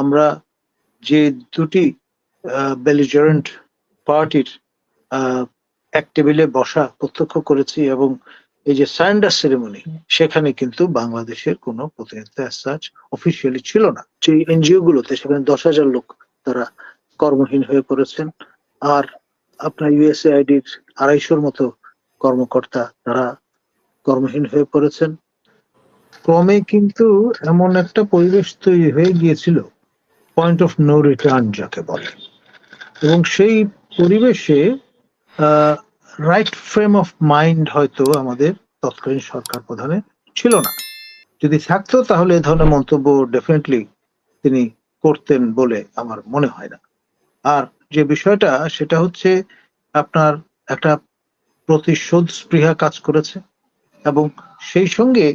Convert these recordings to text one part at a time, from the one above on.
আমরা যে দুটি বেলিজারেন্ট পার্টির এক টেবিলে বসা, প্রত্যক্ষ করেছি এবং এই যে সারেন্ডার সেরেমনি সেখানে কিন্তু বাংলাদেশের কোনো প্রতিনিধিত্ব সাচ অফিসিয়ালি ছিল না। যে এনজিও গুলোতে সেখানে দশ হাজার লোক তারা কর্মহীন হয়ে পড়েছেন, আর আপনার ইউএসএ ইউএসএআইডির আড়াইশোর মতো কর্মকর্তা তারা কর্মহীন হয়ে পড়েছেন। ক্রমে কিন্তু এমন একটা পরিবেশ তৈরি হয়ে গিয়েছিল পয়েন্ট অফ নো রিটার্ন যাকে বলে। এবং সেই পরিবেশে রাইট ফ্রেম অফ মাইন্ড হয়তো আমাদের তৎকালীন সরকার প্রধানের ছিল না। যদি থাকতো, তাহলে এ ধরনের মন্তব্য ডেফিনেটলি তিনি করতেন বলে আমার মনে হয় না। আর যে বিষয়টা, সেটা হচ্ছে আপনার একটা প্রতিশোধ স্পৃহা কাজ করেছে এবং সেই সঙ্গে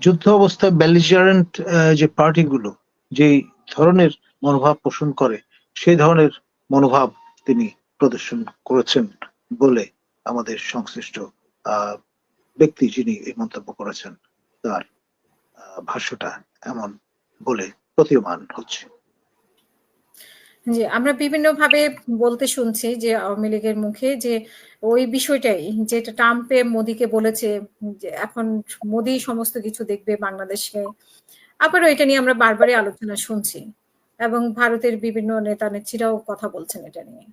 যুদ্ধ অবস্থায় ব্যালিজারেন্ট যে পার্টিগুলো যেই ধরনের মনোভাব পোষণ করে, সেই ধরনের মনোভাব তিনি প্রদর্শন করেছেন বলে আমাদের সংশ্লিষ্ট ব্যক্তি যিনি এই মন্তব্য করেছেন, তার ভাষ্যটা এমন বলে প্রতীয়মান হচ্ছে। জি, আমরা বিভিন্ন ভাবে বলতে শুনছি যে আওয়ামী লীগের মুখে যে ওই বিষয়টাই, যেটা ট্রাম্পে মোদিকে বলেছে যে এখন মোদি সমস্ত কিছু দেখবে বাংলাদেশে। আবারও এটা নিয়ে আমরা বারবারই আলোচনা শুনছি। এবং ভারতের বিভিন্ন নেতা নেত্রীরাও কথা বলছেন এটা নিয়ে।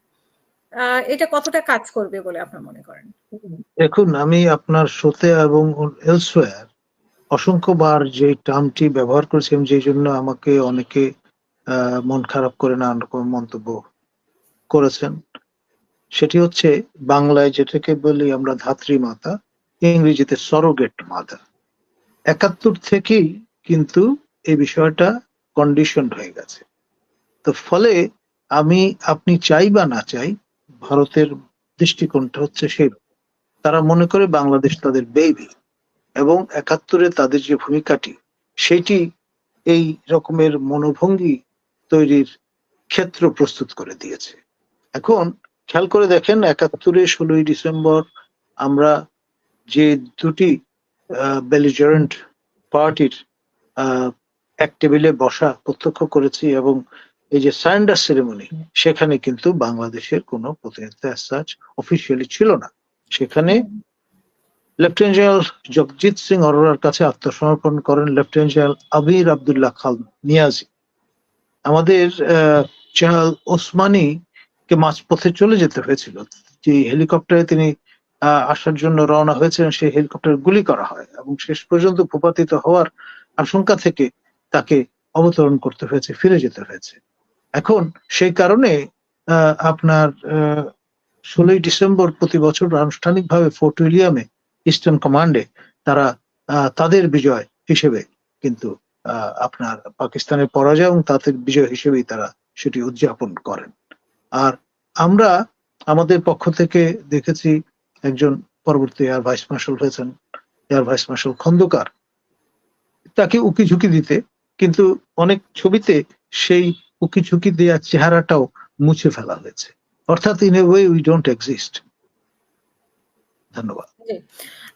এটা কতটা কাজ করবে বলে আপনার মনে করেন? দেখুন, আমি আপনার শোতে এবং এলসওয়্যার অসংখ্যবার যে টার্মটি ব্যবহার করেছিলাম, যেই জন্য আমাকে অনেকে মন খারাপ করে না রকম মন্তব্য করেছেন। সেটি হচ্ছে, বাংলায় যেটাকে বলি আমরা ধাত্রী মাতা, ইংরেজিতে সরোগেট মাতা একাত্তর থেকেই কিন্তু এই বিষয়টা কন্ডিশন হয়ে গেছে। তো ফলে আমি, আপনি চাই বা না চাই, ভারতের দৃষ্টিকোণটা হচ্ছে সেই তারা মনে করে বাংলাদেশ তাদের বেবি এবং একাত্তরে তাদের যে ভূমিকাটি, সেটি এই রকমের মনোভঙ্গি তৈরির ক্ষেত্র প্রস্তুত করে দিয়েছে। এখন খেয়াল করে দেখেন, একাত্তরে ষোলোই ডিসেম্বর আমরা যে দুটি বেলিজারেন্ট পার্টির এক টেবিলে বসা প্রত্যক্ষ করেছি এবং এই যে সারেন্ডার সেরেমনি সেখানে কিন্তু বাংলাদেশের কোনো প্রতিনিধিত্ব সাচ অফিসিয়ালি ছিল না। সেখানে লেফটেন্যান্ট জেনারেল জগজিৎ সিং অরোরার কাছে আত্মসমর্পণ করেন লেফটেন্যান্ট জেনারেল আবির আবদুল্লাহ খাল নিয়াজি। আমাদের জেনারেল ওসমানি কে মাঝপথে চলে যেতে হয়েছিল। যে হেলিকপ্টারে তিনি আসার জন্য রওনা হয়েছিলেন, সেই হেলিকপ্টার গুলি করা হয় এবং শেষ পর্যন্ত ভূপাতিত হওয়ার আশঙ্কা থেকে তাকে অবতরণ করতে হয়েছে, ফিরে যেতে হয়েছে। এখন সেই কারণে আপনার ষোলোই ডিসেম্বর প্রতি বছর আনুষ্ঠানিকভাবে ফোর্ট উইলিয়ামে ইস্টার্ন কমান্ডে তারা তাদের বিজয় হিসেবে কিন্তু আপনার পাকিস্তানের পরাজয় এবং তাদের বিজয় হিসেবেই তারা সেটি উদযাপন করেন। আর আমরা, আমাদের পক্ষ থেকে দেখেছি একজন পরবর্তী এয়ার ভাইস মার্শাল হয়েছেন, এয়ার ভাইস মার্শাল খন্দকার। তাকে উকি ঝুঁকি দিতে, কিন্তু অনেক ছবিতে সেই উকি ঝুঁকি দেওয়ার চেহারাটাও মুছে ফেলা হয়েছে। অর্থাৎ in a way we don't exist ধন্যবাদ।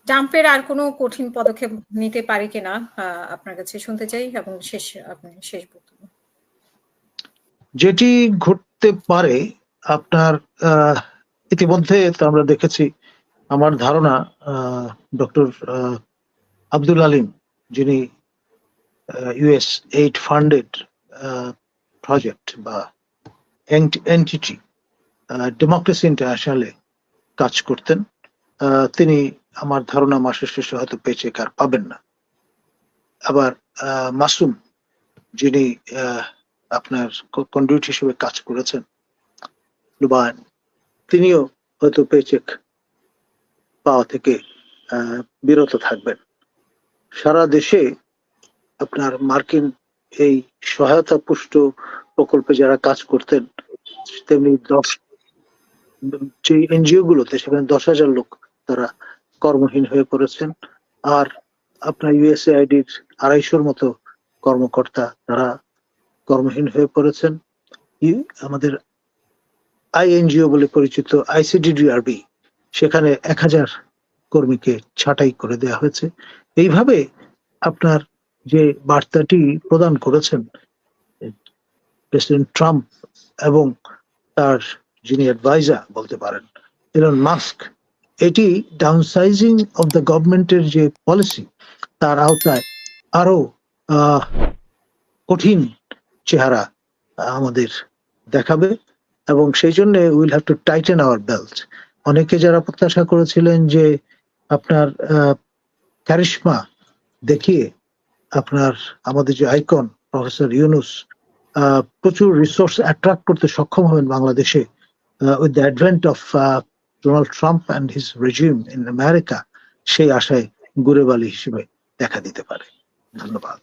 ট্রাম্পের আর কোনো কঠিন পদক্ষেপ নিতে পারে কিনা আপনার কাছে শুনতে চাই এবং শেষ আপনি শেষ বক্তব্য। যেটি ঘটতে পারে আপনার ইতিমধ্যে তো আমরা দেখেছি আমার ধারণা ডক্টর আব্দুল আলিম যিনি ইউএস এইট ফান্ডেড প্রজেক্ট বা এনটিটি ডেমোক্রেসি ইন্টারন্যাশনালে কাজ করতেন। তিনি আমার ধারণা মাসের শেষে হয়তো পেচেক আর পাবেন না। আবার মাসুম যিনি আপনার কন্ডুইট হিসেবে কাজ করেছেন লুবায়ন তিনিও হয়তো পেচেক পাওয়া থেকে বিরত থাকবেন। সারা দেশে আপনার মার্কিন এই সহায়তা পুষ্ট প্রকল্পে যারা কাজ করতেন, তেমনি দশ যে এনজিও গুলোতে, সেখানে দশ হাজার লোক তারা কর্মহীন হয়ে পড়েছেন। আর আপনার ইউএসএ ইউএসএআইডির আড়াইশোর মতো কর্মকর্তা তারা কর্মহীন হয়ে পড়েছেন। আমাদের আইএনজিও বলে পরিচিত আইসিডিডিআরবি সেখানে এক হাজার কর্মীকে ছাঁটাই করে দেওয়া হয়েছে। এইভাবে আপনার যে বার্তাটি প্রদান করেছেন প্রেসিডেন্ট ট্রাম্প এবং তার যিনি অ্যাডভাইজার বলতে পারেন এলন মাস্ক এটি ডাউনসাইজিং অফ দ্য গভর্নমেন্টের যে পলিসি তার আওতায় আরও কঠিন চেহারা আমাদের দেখাবে এবং সেই জন্য will have to tighten our belt অনেকে যারা প্রত্যাশা করেছিলেন যে আপনার ক্যারিশমা দেখিয়ে আপনার, আমাদের যে আইকন প্রফেসর ইউনুস প্রচুর রিসোর্স অ্যাট্রাক্ট করতে সক্ষম হবেন বাংলাদেশে with the advent of Donald Trump and his regime in America সেই আশায় গুরেবালি হিসেবে দেখা দিতে পারে। ধন্যবাদ।